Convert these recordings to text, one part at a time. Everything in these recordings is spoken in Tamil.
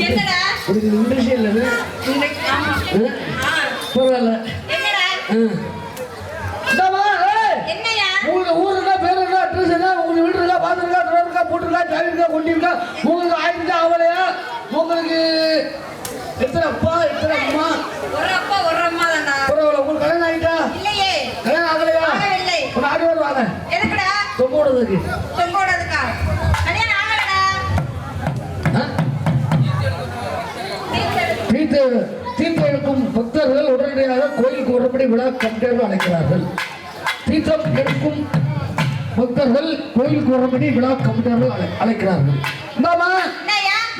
இங்கிலீஷ் இல்லைன்னு? பரவாயில்ல. என்னடா? இந்தாம்மா, ஏய், என்னையா? உங்க ஊருக்கா பேர் என்ன அட்ரஸ் என்ன உங்க வீடு இருக்கா பாத்ரூம் இருக்கா திறன் இருக்கா போட்டுருக்கா ஜாலி இருக்கா கொண்டி இருக்கா உங்களுக்கு ஆயிரத்தி ஆகலையா உங்களுக்கு எத்தனை அப்பா எத்தனை அம்மா? ஒரு அப்பா ஒரு அம்மா தான்டா பரவாயில்ல உங்களுக்கு கல்யாணம் ஆகிட்டா இல்லையே. கல்யாணம் ஆகலையா? ஒரு ஆடி வாரம் வாங்க எதுக்குடா பக்தர்கள் உடனடியாக கோயிலுக்கு ஒருபடி விழா கண்டேறு அழைக்கிறார்கள். தீர்த்தம் எடுக்கும் பக்தர்கள் கோயிலுக்கு ஒருபடி விழா கண்டேறு அழை அழைக்கிறார்கள். இந்தாமா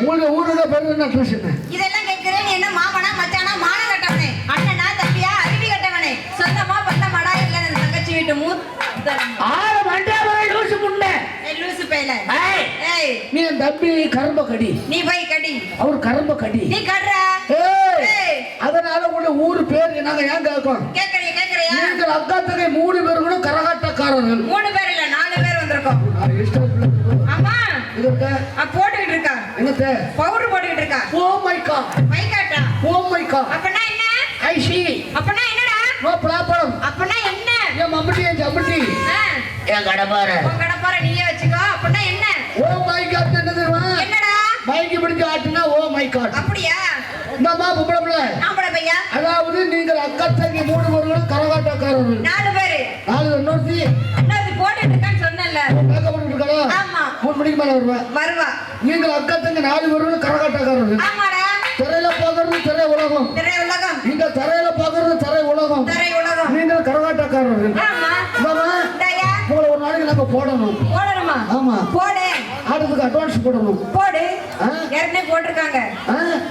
உங்களுடைய ஊரோட பேர் என்ன அட்ரஸ் என்ன? இதெல்லாம் கேட்கிறேன். என்ன மாமனா மச்சானா? மான கட்டவனே. அண்ணனா தம்பியா? அருவி கட்டவனே. சொந்தமா பந்தமாடா? இல்ல இந்த தங்கச்சி வீட்டு மூத்த ஆறு மண்டாபரை லூசு ஏய், லூசு பேல ஏய், நீ தம்பி கரும்ப கடி நீ போய் கடி. அவர் கரும்ப கடி நீ கடுறா ஏய், ஏய். அதனால உங்களுடைய ஊர் பேர் ஏன் கேட்கோம் கேக்குறியா நீங்கள் அக்கா தங்கை மூணு பேர் கூட கரகாட்டக்காரர்கள். மூணு பேர் இல்ல நாலு பேர் வந்திருக்கோம். ஆமா இது இருக்க போட்டுக்கிட்டு இருக்கா. என்னத்த பவுடர் போட்டுக்கிட்டு இருக்கா. Oh my God. Oh my God. அப்பனா என்ன? I see. அப்பனா என்னடா? No problem. அப்பனா என்ன? என் மம்பட்டி என் ஜம்பட்டி ஆ, என் கடப்பாரு உன் கடப்பார நீயே வச்சுக்கோ. அப்பனா என்ன? ஓ மை காட் என்ன தெரியுமா? என்னடா? மைக்கு பிடிச்சு ஆட்டுனா ஓ மை காட். அப்படியா? இந்தம்மா பொம்பளை ஆம்பளை பையா நீங்கள் அக்கா தங்கி மூணு பேர்களும் கரகாட்டக்காரர்கள். நாலு பேரு. நாலு இன்னொருத்தி? அண்ணா இது போட்டுட்டு இருக்கான்னு சொன்னேன்ல. மேக்கப் பண்ணிட்டு இருக்காளா ஆமா. மூணு மணிக்கு மேல வருவேன் வருவா. நீங்கள் அக்கா தங்கி நாலு பேர்களும் கரகாட்டக்காரர்கள். ஆமாடா. திரையில பாக்குறது திரை உலகம். திரை உலகம். நீங்க தரையில பாக்குறது தரை உலகம். திரை உலகம். நீங்கள் கரகாட்டக்காரர்கள். ஆமா. இந்தாயா. உங்களை ஒரு நாளைக்கு நாங்க போடணும். போடணுமா? ஆமா. போடு. ஆட்டத்துக்கு அட்வான்ஸ் போடணும். போடு? ஏற்கனவே போட்டிருக்காங்க?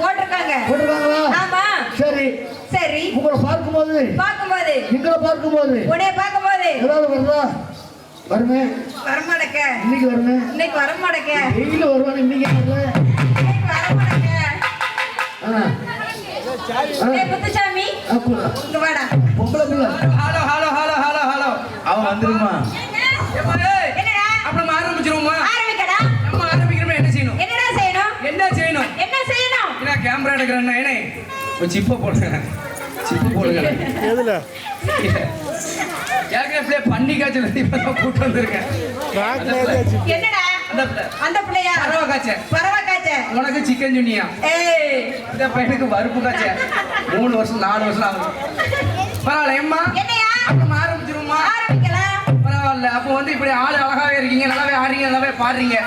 போட்டிருக்காங்க போட்டிருக்காங்களா ஆமா சரி சரி உங்களை பார்க்கும்போது பார்க்கும்போது எங்களை பார்க்கும்போது உன்னைய பார்க்கும்போது ஏதாவது வருதா வருமே? வரமாடக்க இன்னைக்கு வருமே? இன்னைக்கு வரமாடக்க டெய்லி வருவானு இன்னைக்கு வரல? வரமாடக்க கு- இங்க வாடா. பொம்பளை பிள்ளை. Hello hello hello hello hello. அவன் வந்துருமா? என்னடா? அப்புறம் ஆரம்பிச்சிருவோமா? ஆரம்பிக்கடா. நம்ம ஆரம்பிக்கிறோமா என்ன செய்யணும்? என்னடா செய்யணும்? என்ன செய்யணும்? என்ன செய்யணும்? என்ன கேமரா எடுக்கிறேன்னா என்ன? ஒரு சிப்பை போடுங்க எதுல? ஏற்கனவே பன்னி காய்ச்சல் வந்து இப்பதான் கூட்டு வந்திருக்கேன். என்னடா? அந்த பிள்ளை. அந்த பிள்ளையா? காய்ச்சல் பரவா உனக்கு சிக்கன் ஏய். இந்த பையனுக்கு பருப்பு காய்ச்சல் மூணு வருஷம் நாலு வருஷம் ஆகுது. பரவாயில்ல என்னையா? பரவாயில்ல அப்போ வந்து இப்படி ஆள் அழகாவே இருக்கீங்க. நல்லாவே ஆடுறீங்க நல்லாவே பாடுறீங்க.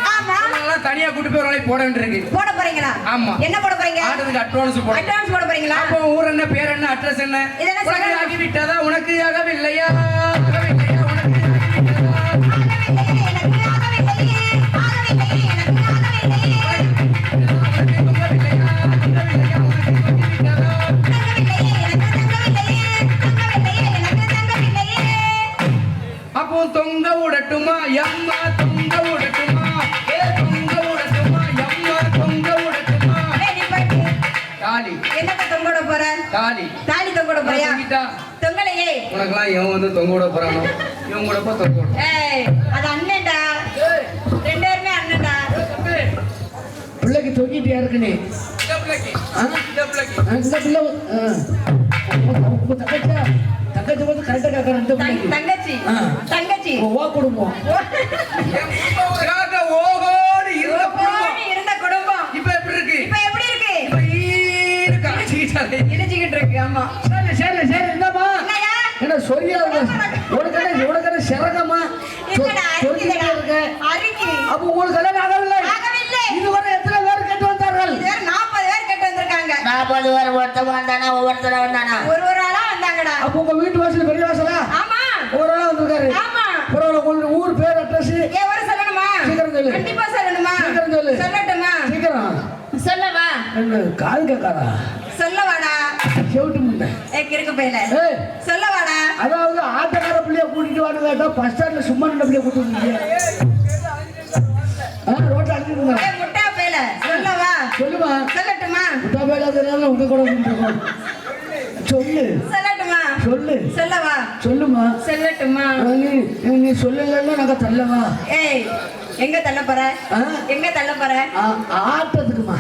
உங்களெல்லாம் தனியா கூட்டு போய் ஒரு போட வேண்டியிருக்கு. போட போறீங்களா? ஆமா. என்ன போட போறீங்க? ஆடுறதுக்கு அட்வான்ஸ் போட. அட்வான்ஸ் போட போறீங்களா? அப்போ ஊர் என்ன பேர் என்ன அட்ரஸ் என்ன? இதெல்லாம் உனக்கு சொல்லணும். ஆகிவிட்டதா? உனக்கு ஆகவில்லையா? விட? தொங்கிட்டா? தொங்கலையே. உனக்கெல்லாம் எவன் வந்து தொங்க விட போறானோ இவன் கூட போய் தொங்க ஏய், அது அண்ணன்டா. ரெண்டு பேருமே அண்ணன்டா. பிள்ளைக்கு தொங்கிட்டியா இருக்கு நீ இந்த பிள்ளைக்கு ஆ? இந்த ஆமா சரி சரி சரி என்னம்மா என்னய்யா? என்ன சொரியா உனக்கு என்ன உனக்கு சிறகமா இருக்க. அப்போ உங்களுக்கு கல்யாணம் ஆகவில்லை ஆகவில்லை. இதுவரை எத்தனை பேர் கேட்டு வந்தார்கள் 40 பேர் கேட்டு வந்திருக்காங்க. நாற்பது பேர் ஒருத்தன் வந்தானா ஒவ்வொருத்தர வந்தானா ஒரு ஒரு ஆளா வந்தாங்கடா. அப்போ உங்க வீட்டு வாசல் பெரிய வாசலா ஆமா, ஒரு ஆளா வந்திருக்காரு ஆமா. பரவாயில்ல உங்களுடைய ஊர் பேர் அட்ரஸ் ஒரு சொல்லணுமா? சீக்கிரம் சொல்லு. கண்டிப்பா சொல்லணுமா? சீக்கிரம் சொல்லு. சொல்லட்டுமா? சீக்கிரம் சொல்லவா? என்ன காது கேட்காதா சொல்லவாடா? செவிட்டு முண்டை ஏய், கிறுக்கு பயலே. ஏய் சொல்லவாடா? அதாவது ஆட்டக்கார பிள்ளைய கூட்டிட்டு வாங்க கேட்டா பஸ் ஸ்டாண்ட்ல சும்மா நின்ற பிள்ளைய கூட்டிட்டு வந்தீங்க ரோட்ல அடிச்சுட்டு முட்டா பயலே. சொல்லவா? சொல்லுமா சொல்லட்டுமா? முட்டா பேல தெரியாம உங்க கூட சொல்லு சொல்லட்டுமா? சொல்லு சொல்லவா? சொல்லுமா சொல்லட்டுமா? நீ நீ சொல்லலைன்னா நாங்க தள்ளவா ஏய், எங்க தள்ள போற? எங்க தள்ள போற ஆட்டத்துக்குமா